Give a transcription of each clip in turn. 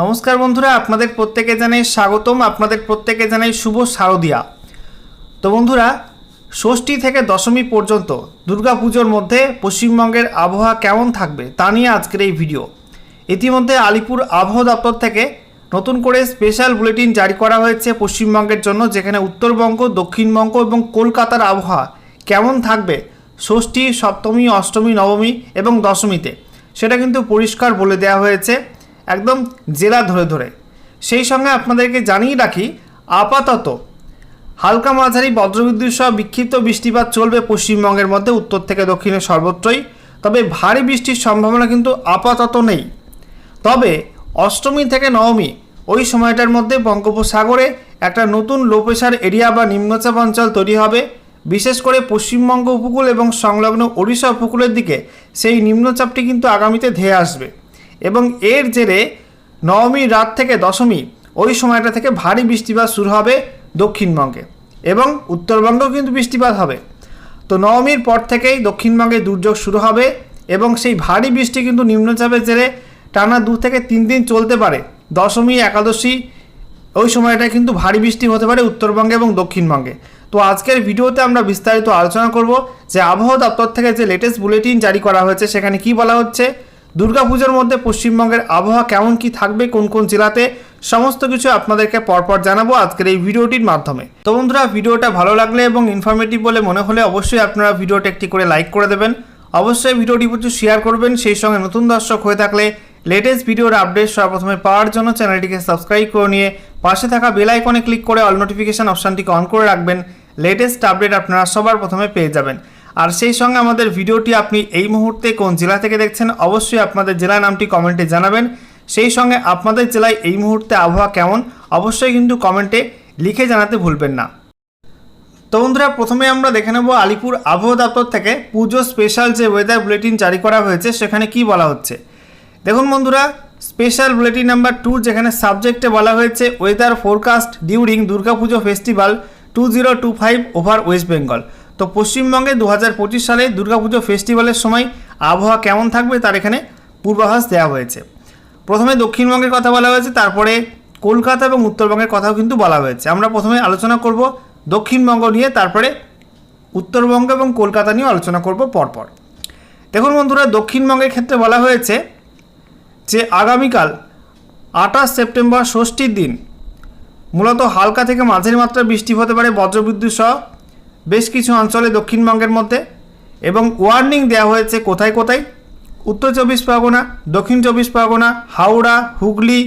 নমস্কার বন্ধুরা, আপনাদের প্রত্যেকে জানাই স্বাগতম, আপনাদের প্রত্যেকে জানাই শুভ শারদিয়া। তো বন্ধুরা, ষষ্ঠী থেকে দশমী পর্যন্ত দুর্গাপুজোর মধ্যে পশ্চিমবঙ্গের আবহাওয়া কেমন থাকবে তা নিয়ে আজকের এই ভিডিও। ইতিমধ্যে আলিপুর আবহাওয়া দপ্তর থেকে নতুন করে স্পেশাল বুলেটিন জারি করা হয়েছে পশ্চিমবঙ্গের জন্য, যেখানে উত্তরবঙ্গ, দক্ষিণবঙ্গ এবং কলকাতার আবহাওয়া কেমন থাকবে ষষ্ঠী, সপ্তমী, অষ্টমী, নবমী এবং দশমীতে। সেটা কিন্তু পরিষ্কার বলে দেওয়া হয়েছে। একদম জেলা ধরে ধরে। সেই সঙ্গে আপনাদেরকে জানিয়ে রাখি, আপাতত হালকা মাঝারি বজ্রবিদ্যুৎ সহ বিক্ষিপ্ত বৃষ্টিপাত চলবে পশ্চিমবঙ্গের মধ্যে, উত্তর থেকে দক্ষিণে সর্বত্রই। তবে ভারী বৃষ্টির সম্ভাবনা কিন্তু আপাতত নেই। তবে অষ্টমী থেকে নবমী ওই সময়টার মধ্যে বঙ্গোপসাগরে একটা নতুন লো প্রেশার এরিয়া বা নিম্নচাপ অঞ্চল তৈরি হবে। বিশেষ করে পশ্চিমবঙ্গ উপকূল এবং সংলগ্ন ওড়িশা উপকূলের দিকে সেই নিম্নচাপটি কিন্তু আগামীতে ধেয়ে আসবে। এবং এর জেরে নবমী রাত থেকে দশমী, ওই সময়টা থেকে ভারী বৃষ্টিপাত শুরু হবে দক্ষিণবঙ্গে এবং উত্তরবঙ্গেও কিন্তু বৃষ্টিপাত হবে। তো নবমীর পর থেকেই দক্ষিণবঙ্গে দুর্যোগ শুরু হবে এবং সেই ভারী বৃষ্টি কিন্তু নিম্নচাপের জেরে টানা দু থেকে তিন দিন চলতে পারে। দশমী, একাদশী, ওই সময়টা কিন্তু ভারী বৃষ্টি হতে পারে উত্তরবঙ্গে এবং দক্ষিণবঙ্গে। তো আজকের ভিডিওতে আমরা বিস্তারিত আলোচনা করব যে আবহাওয়া দপ্তর থেকে যে লেটেস্ট বুলেটিন জারি করা হয়েছে সেখানে কি বলা হচ্ছে দুর্গাপুজোর মধ্যে পশ্চিমবঙ্গের আবহাওয়া কেমন, কি থাকবে, কোন কোন জেলাতে, সমস্ত কিছু আপনাদেরকে পরপর জানাব আজকের এই ভিডিওটির মাধ্যমে। তো বন্ধুরা, ভিডিওটা ভালো লাগলে এবং ইনফরমেটিভ বলে মনে হলে অবশ্যই আপনারা ভিডিওটা একটি করে লাইক করে দেবেন। অবশ্যই ভিডিওটি প্রচুর শেয়ার করবেন, সেই সঙ্গে নতুন দর্শক হয়ে থাকলে লেটেস্ট ভিডিওর আপডেট সর্বপ্রথমে পাওয়ার জন্য চ্যানেলটিকে সাবস্ক্রাইব করে নিয়ে পাশে থাকা বেল আইকনে ক্লিক করে অল নোটিফিকেশন অপশানটিকে অন করে রাখবেন। লেটেস্ট আপডেট আপনারা সবার প্রথমে পেয়ে যাবেন। আর সেই সঙ্গে আমাদের ভিডিওটি আপনি এই মুহূর্তে কোন জেলা থেকে দেখছেন, অবশ্যই আপনাদের জেলা নামটি কমেন্টে জানাবেন। সেই সঙ্গে আপনাদের জেলায় এই মুহূর্তে আবহাওয়া কেমন, অবশ্যই কিন্তু কমেন্টে লিখে জানাতে ভুলবেন না। তো বন্ধুরা, প্রথমে আমরা দেখে নেব আলিপুর আবহাওয়া দপ্তর থেকে পুজো স্পেশাল যে ওয়েদার বুলেটিন জারি করা হয়েছে, সেখানে কি বলা হচ্ছে। দেখুন বন্ধুরা, স্পেশাল বুলেটিন নাম্বার টু যেখানে সাবজেক্টে বলা হয়েছে weather forecast during Durga Puja festival two zero two five over West Bengal তো পশ্চিমবঙ্গে দু হাজার পঁচিশ সালে দুর্গাপুজো ফেস্টিভ্যালের সময় আবহাওয়া কেমন থাকবে তার এখানে পূর্বাভাস দেওয়া হয়েছে। প্রথমে দক্ষিণবঙ্গের কথা বলা হয়েছে, তারপরে কলকাতা এবং উত্তরবঙ্গের কথাও কিন্তু বলা হয়েছে। আমরা প্রথমে আলোচনা করব দক্ষিণবঙ্গ নিয়ে, তারপরে উত্তরবঙ্গ এবং কলকাতা নিয়ে আলোচনা করব পরপর। দেখুন বন্ধুরা, দক্ষিণবঙ্গের ক্ষেত্রে বলা হয়েছে যে আগামীকাল আঠাশ সেপ্টেম্বর ষষ্ঠীর দিন মূলত হালকা থেকে মাঝের মাত্রার বৃষ্টি হতে পারে বজ্রবিদ্যুৎ সহ বেশ কিছু অঞ্চলে দক্ষিণবঙ্গের মধ্যে এবং ওয়ার্নিং দেওয়া হয়েছে কোথায় কোথায়? উত্তর চব্বিশ পরগনা, দক্ষিণ চব্বিশ পরগনা, হাওড়া, হুগলি,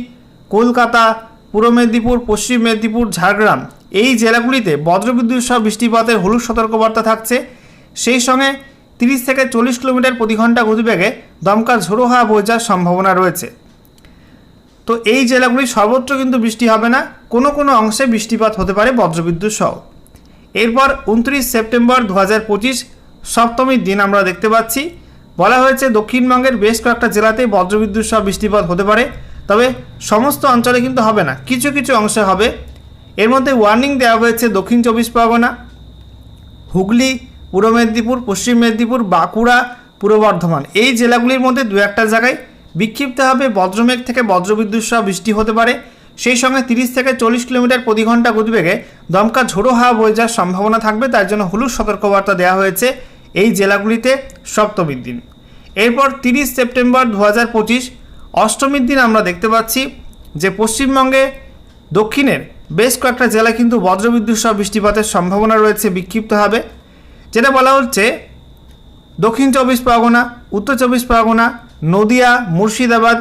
কলকাতা, পূর্ব মেদিনীপুর, পশ্চিম মেদিনীপুর, ঝাড়গ্রাম। এই জেলাগুলিতে বজ্রবিদ্যুৎ সহ বৃষ্টিপাতের হলুদ সতর্কবার্তা থাকছে। সেই সঙ্গে তিরিশ থেকে চল্লিশ কিলোমিটার প্রতি ঘণ্টা গতিবেগে দমকা ঝোড়ো হাওয়া যাওয়ার সম্ভাবনা রয়েছে। তো এই জেলাগুলি সর্বত্র কিন্তু বৃষ্টি হবে না। কোনো কোনো অংশে বৃষ্টিপাত হতে পারে বজ্রবিদ্যুৎ সহ। এরপর উনত্রিশ সেপ্টেম্বর দু হাজার পঁচিশ সপ্তমীর দিন আমরা দেখতে পাচ্ছি। বলা হয়েছে দক্ষিণবঙ্গের বেশ কয়েকটা জেলাতেই বজ্রবিদ্যুৎ সহ বৃষ্টিপাত হতে পারে। তবে সমস্ত অঞ্চলে কিন্তু হবে না, কিছু কিছু অংশে হবে। এর মধ্যে ওয়ার্নিং দেওয়া হয়েছে দক্ষিণ চব্বিশ পরগনা, হুগলি, পূর্ব মেদিনীপুর, পশ্চিম মেদিনীপুর, বাঁকুড়া, পূর্ব বর্ধমান। এই জেলাগুলির মধ্যে দু একটা জায়গায় বিক্ষিপ্তভাবে বজ্রমেঘ থেকে বজ্রবিদ্যুৎ সহ বৃষ্টি হতে পারে। সেই সঙ্গে তিরিশ থেকে চল্লিশ কিলোমিটার প্রতি ঘণ্টা গতিবেগে দমকা ঝোড়ো হাওয়া বয়ে যাওয়ার সম্ভাবনা থাকবে, তার জন্য হলুদ সতর্কবার্তা দেওয়া হয়েছে এই জেলাগুলিতে সপ্তমীর দিন। এরপর তিরিশ সেপ্টেম্বর দু হাজার পঁচিশ, অষ্টমীর দিন আমরা দেখতে পাচ্ছি যে পশ্চিমবঙ্গে দক্ষিণের বেশ কয়েকটা জেলায় কিন্তু বজ্রবিদ্যুৎ সহ বৃষ্টিপাতের সম্ভাবনা রয়েছে বিক্ষিপ্তভাবে, যেটা বলা হচ্ছে দক্ষিণ চব্বিশ পরগনা, উত্তর চব্বিশ পরগনা, নদিয়া, মুর্শিদাবাদ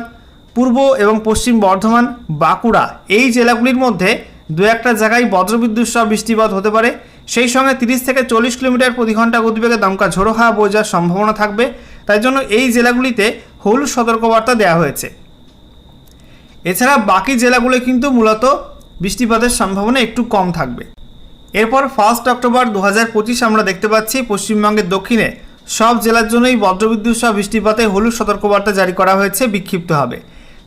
পূর্ব এবং পশ্চিম বর্ধমান, বাঁকুড়া এই জেলাগুলির মধ্যে দু একটা জায়গায় বজ্রবিদ্যুৎ সহ বৃষ্টিপাত হতে পারে। সেই সঙ্গে তিরিশ থেকে চল্লিশ কিলোমিটার প্রতি ঘণ্টা গতিবেগে দমকা ঝোড়ো হাওয়া যাওয়ার সম্ভাবনা থাকবে। তাই জন্য এই জেলাগুলিতে হলুদ সতর্কবার্তা দেওয়া হয়েছে। এছাড়া বাকি জেলাগুলো কিন্তু মূলত বৃষ্টিপাতের সম্ভাবনা একটু কম থাকবে। এরপর ফার্স্ট অক্টোবর দু হাজার পঁচিশ আমরা দেখতে পাচ্ছি পশ্চিমবঙ্গের দক্ষিণে সব জেলার জন্যই বজ্রবিদ্যুৎ সহ বৃষ্টিপাতে হলুদ সতর্কবার্তা জারি করা হয়েছে বিক্ষিপ্ত হবে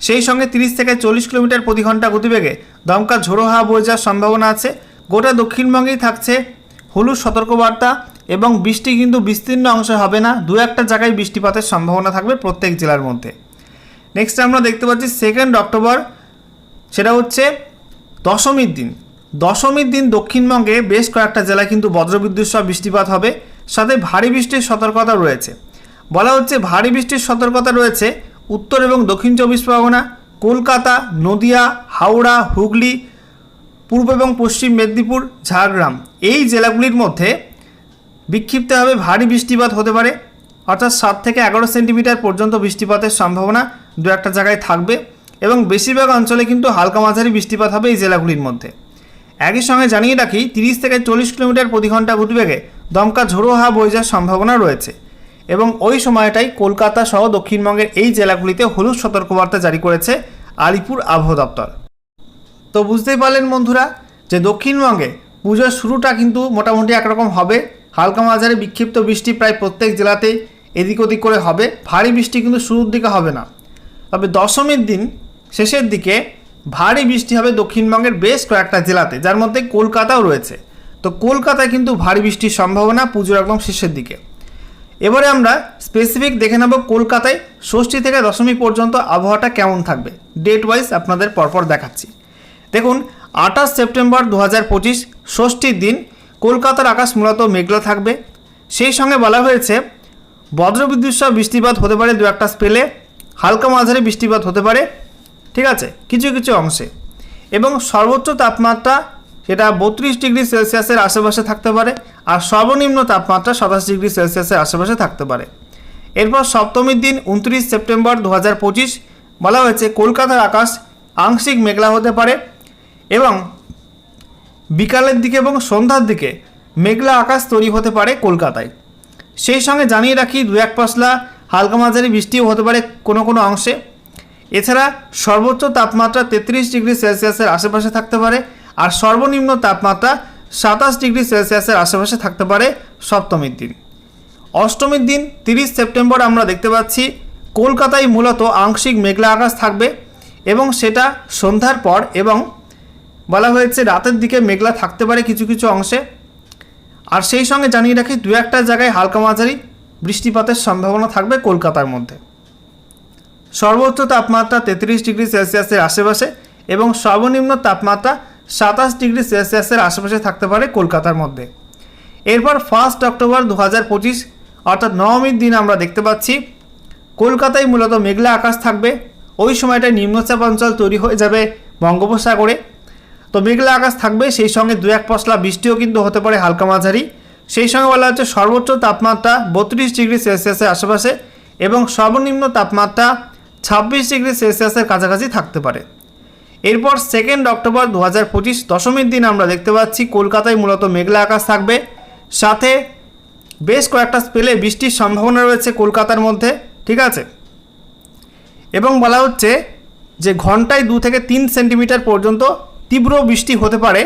সেই সঙ্গে তিরিশ থেকে চল্লিশ কিলোমিটার প্রতি ঘণ্টা গতিবেগে দমকা ঝোড়ো হাওয়া বয়ে যাওয়ার সম্ভাবনা আছে। গোটা দক্ষিণবঙ্গেই থাকছে হলুদ সতর্কবার্তা এবং বৃষ্টি কিন্তু বিস্তীর্ণ অংশে হবে না। দু একটা জায়গায় বৃষ্টিপাতের সম্ভাবনা থাকবে প্রত্যেক জেলার মধ্যে। নেক্সট আমরা দেখতে পাচ্ছি সেকেন্ড অক্টোবর সেটা হচ্ছে দশমীর দিন। দশমীর দিন দক্ষিণবঙ্গে বেশ কয়েকটা জেলায় কিন্তু বজ্রবিদ্যুৎ সহ বৃষ্টিপাত হবে। সাথে ভারী বৃষ্টির সতর্কতা রয়েছে। বলা হচ্ছে ভারী বৃষ্টির সতর্কতা রয়েছে উত্তর এবং দক্ষিণ চব্বিশ পরগনা, কলকাতা, নদিয়া, হাওড়া, হুগলি, পূর্ব এবং পশ্চিম মেদিনীপুর, ঝাড়গ্রাম। এই জেলাগুলির মধ্যে বিক্ষিপ্তভাবে ভারী বৃষ্টিপাত হতে পারে, অর্থাৎ সাত থেকে এগারো সেন্টিমিটার পর্যন্ত বৃষ্টিপাতের সম্ভাবনা দু একটা জায়গায় থাকবে এবং বেশিরভাগ অঞ্চলে কিন্তু হালকা মাঝারি বৃষ্টিপাত হবে এই জেলাগুলির মধ্যে। একই সঙ্গে জানিয়ে রাখি, তিরিশ থেকে চল্লিশ কিলোমিটার প্রতি ঘণ্টা গতিবেগে দমকা ঝোড়ো হাওয়া বয়ে যাওয়ার সম্ভাবনা রয়েছে। এবং ওই সময়টাই কলকাতা সহ দক্ষিণবঙ্গের এই জেলাগুলিতে হলুদ সতর্কবার্তা জারি করেছে আলিপুর আবহাওয়া দপ্তর। তো বুঝতেই পারলেন বন্ধুরা যে দক্ষিণবঙ্গে পুজোর শুরুটা কিন্তু মোটামুটি একরকম হবে। হালকা মাঝারি বিক্ষিপ্ত বৃষ্টি প্রায় প্রত্যেক জেলাতেই এদিক ওদিক করে হবে। ভারী বৃষ্টি কিন্তু শুরুর দিকে হবে না। তবে দশমীর দিন শেষের দিকে ভারী বৃষ্টি হবে দক্ষিণবঙ্গের বেশ কয়েকটা জেলাতে, যার মধ্যে কলকাতাও রয়েছে। তো কলকাতায় কিন্তু ভারী বৃষ্টির সম্ভাবনা পুজোর একদম শেষের দিকে। এবারে আমরা স্পেসিফিক দেখে নেব কলকাতায় ষষ্ঠী থেকে দশমী পর্যন্ত আবহাওয়াটা কেমন থাকবে। ডেট ওয়াইজ আপনাদের পরপর দেখাচ্ছি। দেখুন, আঠাশ সেপ্টেম্বর দু হাজার পঁচিশ, ষষ্ঠীর দিন কলকাতার আকাশ মূলত মেঘলা থাকবে। সেই সঙ্গে বলা হয়েছে, বজ্রবিদ্যুৎ সহ বৃষ্টিপাত হতে পারে দু একটা স্পেলে হালকা মাঝারি বৃষ্টিপাত হতে পারে, ঠিক আছে? কিছু কিছু অংশে। এবং সর্বোচ্চ তাপমাত্রা সেটা বত্রিশ ডিগ্রি সেলসিয়াসের আশেপাশে থাকতে পারে, আর সর্বনিম্ন তাপমাত্রা সাতাশ ডিগ্রি সেলসিয়াসের আশেপাশে থাকতে পারে। এরপর সপ্তমীর দিন উনত্রিশ সেপ্টেম্বর দু হাজার পঁচিশ, বলা হয়েছে কলকাতার আকাশ আংশিক মেঘলা হতে পারে এবং বিকালের দিকে এবং সন্ধ্যার দিকে মেঘলা আকাশ তৈরি হতে পারে কলকাতায়। সেই সঙ্গে জানিয়ে রাখি দু এক পশলা হালকা মাঝারি বৃষ্টিও হতে পারে কোনো কোনো অংশে। এছাড়া সর্বোচ্চ তাপমাত্রা তেত্রিশ ডিগ্রি সেলসিয়াসের আশেপাশে থাকতে পারে আর সর্বনিম্ন তাপমাত্রা সাতাশ ডিগ্রি সেলসিয়াসের আশেপাশে থাকতে পারে সপ্তমীর দিন। অষ্টমীর দিন, তিরিশ সেপ্টেম্বর আমরা দেখতে পাচ্ছি কলকাতায় মূলত আংশিক মেঘলা আকাশ থাকবে এবং সেটা সন্ধ্যার পর এবং বলা হয়েছে রাতের দিকে মেঘলা থাকতে পারে কিছু কিছু অংশে। আর সেই সঙ্গে জানিয়ে রাখি, দু একটা জায়গায় হালকা মাঝারি বৃষ্টিপাতের সম্ভাবনা থাকবে কলকাতার মধ্যে। সর্বোচ্চ তাপমাত্রা তেত্রিশ ডিগ্রি সেলসিয়াসের আশেপাশে এবং সর্বনিম্ন তাপমাত্রা সাতাশ ডিগ্রি সেলসিয়াসের আশেপাশে থাকতে পারে কলকাতার মধ্যে। এরপর ফার্স্ট অক্টোবর দু হাজার পঁচিশ, অর্থাৎ নবমীর দিন আমরা দেখতে পাচ্ছি, কলকাতায় মূলত মেঘলা আকাশ থাকবে। ওই সময়টায় নিম্নচাপ অঞ্চল তৈরি হয়ে যাবে বঙ্গোপসাগরে। তো মেঘলা আকাশ থাকবে, সেই সঙ্গে দু এক পশলা বৃষ্টিও কিন্তু হতে পারে হালকা মাঝারি। সেই সঙ্গে বলা হচ্ছে সর্বোচ্চ তাপমাত্রা বত্রিশ ডিগ্রি সেলসিয়াসের আশেপাশে এবং সর্বনিম্ন তাপমাত্রা ছাব্বিশ ডিগ্রি সেলসিয়াসের কাছাকাছি থাকতে পারে। এরপর সেকেন্ড অক্টোবর দু হাজার পঁচিশ দশমীর দিন আমরা দেখতে পাচ্ছি কলকাতায় মূলত মেঘলা আকাশ থাকবে। সাথে বেশ কয়েকটা স্পেলে বৃষ্টির সম্ভাবনা রয়েছে কলকাতার মধ্যে, ঠিক আছে? এবং বলা হচ্ছে যে ঘন্টায় দু থেকে তিন সেন্টিমিটার পর্যন্ত তীব্র বৃষ্টি হতে পারে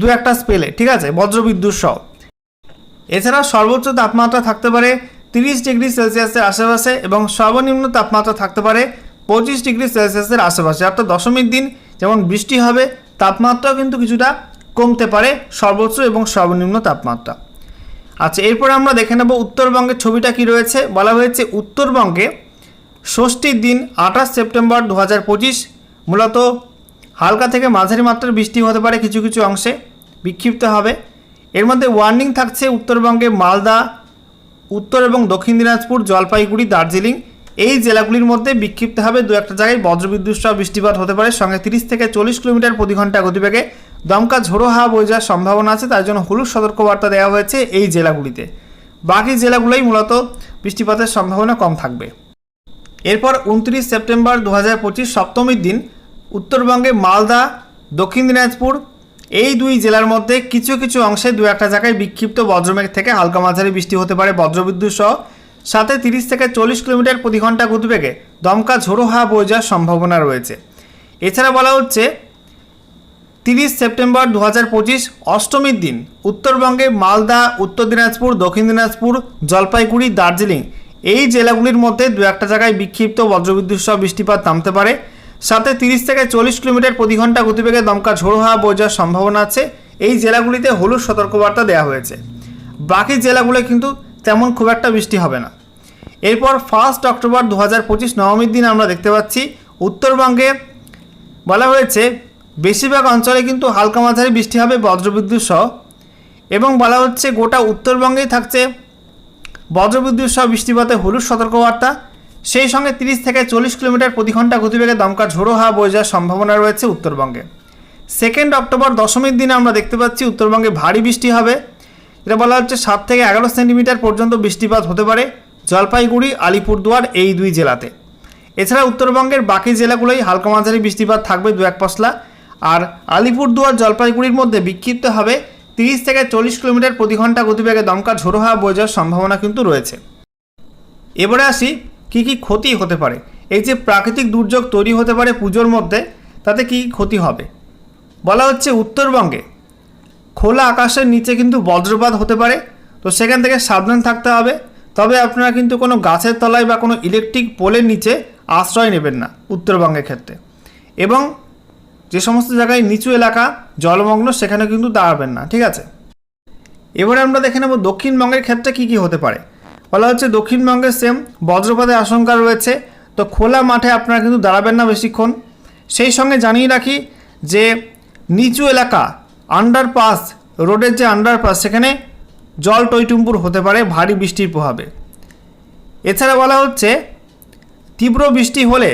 দু একটা স্পেলে ঠিক আছে? বজ্রবিদ্যুৎ সহ। এছাড়া সর্বোচ্চ তাপমাত্রা থাকতে পারে তিরিশ ডিগ্রি সেলসিয়াসের আশেপাশে এবং সর্বনিম্ন তাপমাত্রা থাকতে পারে পঁচিশ ডিগ্রি সেলসিয়াসের আশেপাশে, অর্থাৎ দশমীর দিন যেমন বৃষ্টি হবে, তাপমাত্রাও কিন্তু কিছুটা কমতে পারে, সর্বোচ্চ এবং সর্বনিম্ন তাপমাত্রা। আচ্ছা এরপর আমরা দেখে নেব উত্তরবঙ্গের ছবিটা কি রয়েছে। বলা হয়েছে উত্তরবঙ্গে ষষ্ঠীর দিন আঠাশ সেপ্টেম্বর দু হাজার পঁচিশ, মূলত হালকা থেকে মাঝারি মাত্রার বৃষ্টি হতে পারে কিছু কিছু অংশে, বিক্ষিপ্ত হবে। এর মধ্যে ওয়ার্নিং থাকছে উত্তরবঙ্গে মালদা, উত্তর এবং দক্ষিণ দিনাজপুর, জলপাইগুড়ি, দার্জিলিং এই জেলাগুলির মধ্যে বিক্ষিপ্ত হবে দু একটা জায়গায় বজ্রবিদ্যুৎ সহ বৃষ্টিপাত হতে পারে। সঙ্গে তিরিশ থেকে চল্লিশ কিলোমিটার প্রতি ঘণ্টা গতিবেগে দমকা ঝোড়ো হাওয়া বয়ে যাওয়ার সম্ভাবনা আছে। তার জন্য হলুদ সতর্কবার্তা দেওয়া হয়েছে এই জেলাগুলিতে। বাকি জেলাগুলোই মূলত বৃষ্টিপাতের সম্ভাবনা কম থাকবে। এরপর উনত্রিশ সেপ্টেম্বর দু হাজার পঁচিশ সপ্তমীর দিন উত্তরবঙ্গে মালদা, দক্ষিণ দিনাজপুর এই দুই জেলার মধ্যে কিছু কিছু অংশে দু একটা জায়গায় বিক্ষিপ্ত বজ্রমেঘ থেকে হালকা মাঝারি বৃষ্টি হতে পারে। বজ্রবিদ্যুৎ সহ সাথে তিরিশ থেকে চল্লিশ কিলোমিটার প্রতি ঘণ্টা গতিবেগে দমকা ঝোড়ো হাওয়া বয়ে যাওয়ার সম্ভাবনা রয়েছে। এছাড়া বলা হচ্ছে, তিরিশ সেপ্টেম্বর দু অষ্টমীর দিন উত্তরবঙ্গে মালদা, উত্তর দিনাজপুর, দক্ষিণ দিনাজপুর, জলপাইগুড়ি, দার্জিলিং এই জেলাগুলির মধ্যে দু একটা জায়গায় বিক্ষিপ্ত বজ্রবিদ্যুৎ সহ বৃষ্টিপাত নামতে পারে। সাথে তিরিশ থেকে চল্লিশ কিলোমিটার প্রতি ঘণ্টা গতিবেগে দমকা ঝোড়ো হাওয়া বয়ে যাওয়ার সম্ভাবনা আছে। এই জেলাগুলিতে হলুদ সতর্কবার্তা দেওয়া হয়েছে। বাকি জেলাগুলো কিন্তু তেমন খুব একটা বৃষ্টি হবে না। এরপর ফার্স্ট অক্টোবর দু হাজার পঁচিশ নবমীর দিন আমরা দেখতে পাচ্ছি, উত্তরবঙ্গে বলা হয়েছে, বেশিরভাগ অঞ্চলে কিন্তু হালকা মাঝারি বৃষ্টি হবে বজ্রবিদ্যুৎ সহ এবং বলা হচ্ছে গোটা উত্তরবঙ্গেই থাকছে বজ্রবিদ্যুৎ সহ বৃষ্টিপাতে হলুদ সতর্কবার্তা। সেই সঙ্গে তিরিশ থেকে চল্লিশ কিলোমিটার প্রতি ঘণ্টা গতিবেগে দমকা ঝোড়ো হাওয়া বয়ে যাওয়ার সম্ভাবনা রয়েছে উত্তরবঙ্গে। সেকেন্ড অক্টোবর দশমীর দিনে আমরা দেখতে পাচ্ছি, উত্তরবঙ্গে ভারী বৃষ্টি হবে। এটা বলা হচ্ছে সাত থেকে এগারো সেন্টিমিটার পর্যন্ত বৃষ্টিপাত হতে পারে জলপাইগুড়ি, আলিপুরদুয়ার এই দুই জেলাতে। এছাড়া উত্তরবঙ্গের বাকি জেলাগুলোই হালকা মাঝারি বৃষ্টিপাত থাকবে দু এক পশলা। আর আলিপুরদুয়ার, জলপাইগুড়ির মধ্যে বিক্ষিপ্ত হবে তিরিশ থেকে চল্লিশ কিলোমিটার প্রতি ঘণ্টা গতিবেগে দমকা ঝোড়ো হাওয়া বয়ে যাওয়ার সম্ভাবনা কিন্তু রয়েছে। এবারে আসি, কী কী ক্ষতি হতে পারে? এই যে প্রাকৃতিক দুর্যোগ তৈরি হতে পারে পুজোর মধ্যে, তাতে কী ক্ষতি হবে? বলা হচ্ছে উত্তরবঙ্গে খোলা আকাশের নিচে কিন্তু বজ্রপাত হতে পারে। তো সেখান থেকে সাবধান থাকতে হবে। তবে আপনারা কিন্তু কোনো গাছের তলায় বা কোনো ইলেকট্রিক পোলের নিচে আশ্রয় নেবেন না উত্তরবঙ্গের ক্ষেত্রে। এবং যে সমস্ত জায়গায় নিচু এলাকা জলমগ্ন, সেখানে কিন্তু দাঁড়াবেন না। ঠিক আছে? এবারে আমরা দেখে নেব দক্ষিণবঙ্গের ক্ষেত্রে কী কী হতে পারে। বলা হচ্ছে দক্ষিণবঙ্গে সেম বজ্রপাতের আশঙ্কা রয়েছে। তো খোলা মাঠে আপনারা কিন্তু দাঁড়াবেন না বেশিক্ষণ। সেই সঙ্গে জানিয়ে রাখি যে নিচু এলাকা আন্ডারপাস রোডের যে আন্ডারপাস সেখানে জল টইটুম্পুর হতে পারে, ভারী বৃষ্টির প্রভাবে। এছাড়া বলা হচ্ছে, তীব্র বৃষ্টি হলে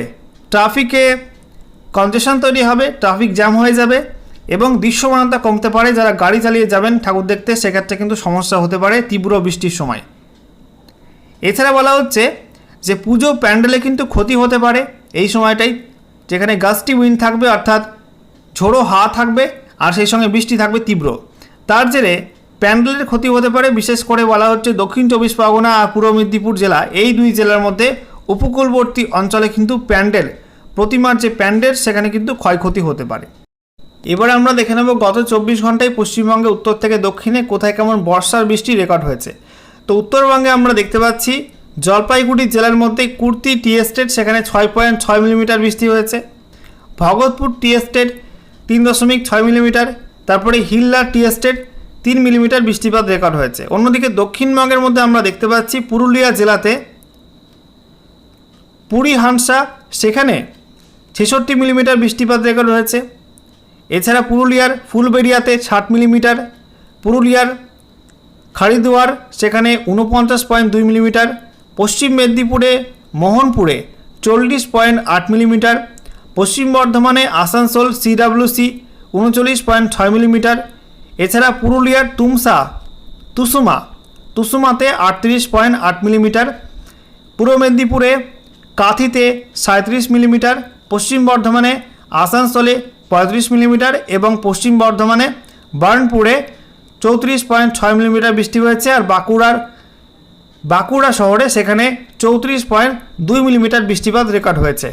ট্রাফিকে কনজেশন তৈরি হবে ট্রাফিক জ্যাম হয়ে যাবে এবং দৃশ্যমানতা কমতে পারে। যারা গাড়ি চালিয়ে যাবেন ঠাকুর দেখতে, সেক্ষেত্রে কিন্তু সমস্যা হতে পারে তীব্র বৃষ্টির সময়। এছাড়া বলা হচ্ছে যে, পুজো প্যান্ডেলে কিন্তু ক্ষতি হতে পারে। এই সময়টাই যেখানে গাছটি উইন থাকবে, অর্থাৎ ঝোড়ো হাওয়া থাকবে আর সেই সঙ্গে বৃষ্টি থাকবে তীব্র। তার জেরে প্যান্ডেলের ক্ষতি হতে পারে, বিশেষ করে বলা হচ্ছে দক্ষিণ চব্বিশ পরগনা আর পূর্ব মেদিনীপুর জেলা। এই দুই জেলার মধ্যে উপকূলবর্তী অঞ্চলে কিন্তু প্যান্ডেল প্রতিমার যে প্যান্ডেল, সেখানে কিন্তু ক্ষয়ক্ষতি হতে পারে। এবার আমরা দেখে নেব গত চব্বিশ ঘন্টায় পশ্চিমবঙ্গে, উত্তর থেকে দক্ষিণে কোথায় কেমন বর্ষার বৃষ্টি রেকর্ড হয়েছে। তো উত্তরবঙ্গে আমরা দেখতে পাচ্ছি, জলপাইগুড়ি জেলার মধ্যে কুর্তি টি এস্টেট, সেখানে ছয় পয়েন্ট ছয় মিলিমিটার বৃষ্টি হয়েছে। ভগতপুর টি এস্টেট তিন দশমিক ছয় মিলিমিটার, তারপরে হিল্লা টি এস্টেট তিন মিলিমিটার বৃষ্টিপাত রেকর্ড হয়েছে। অন্যদিকে দক্ষিণবঙ্গের মধ্যে আমরা দেখতে পাচ্ছি পুরুলিয়া জেলাতে পুরী, হানসা, সেখানে ছেষট্টি মিলিমিটার বৃষ্টিপাত রেকর্ড হয়েছে। এছাড়া পুরুলিয়ার ফুলবেড়িয়াতে ষাট মিলিমিটার, পুরুলিয়ার খারিদুয়ার সেখানে উনপঞ্চাশ পয়েন্ট দুই মিলিমিটার, পশ্চিম মেদিনীপুরে মোহনপুরে চল্লিশ পয়েন্ট আট মিলিমিটার পশ্চিম বর্ধমানে আসানসোল সিডাব্লিউসি উনচল্লিশ পয়েন্ট ছয় মিলিমিটার, এছাড়া পুরুলিয়ার তুমসা, তুসুমা, তুসুমাতে আটত্রিশ পয়েন্ট আট মিলিমিটার, পূর্ব মেদিনীপুরে কাথিতে সাঁত্রিশ মিলিমিটার, পশ্চিম বর্ধমানে আসানসোলে পঁয়ত্রিশ মিলিমিটার এবং পশ্চিম বর্ধমানে বার্নপুরে চৌত্রিশ পয়েন্ট ছয় মিলিমিটার বৃষ্টি হয়েছে আর বাঁকুড়ার, বাঁকুড়া শহরে সেখানে চৌত্রিশ পয়েন্ট দুই মিলিমিটার বৃষ্টিপাত রেকর্ড হয়েছে।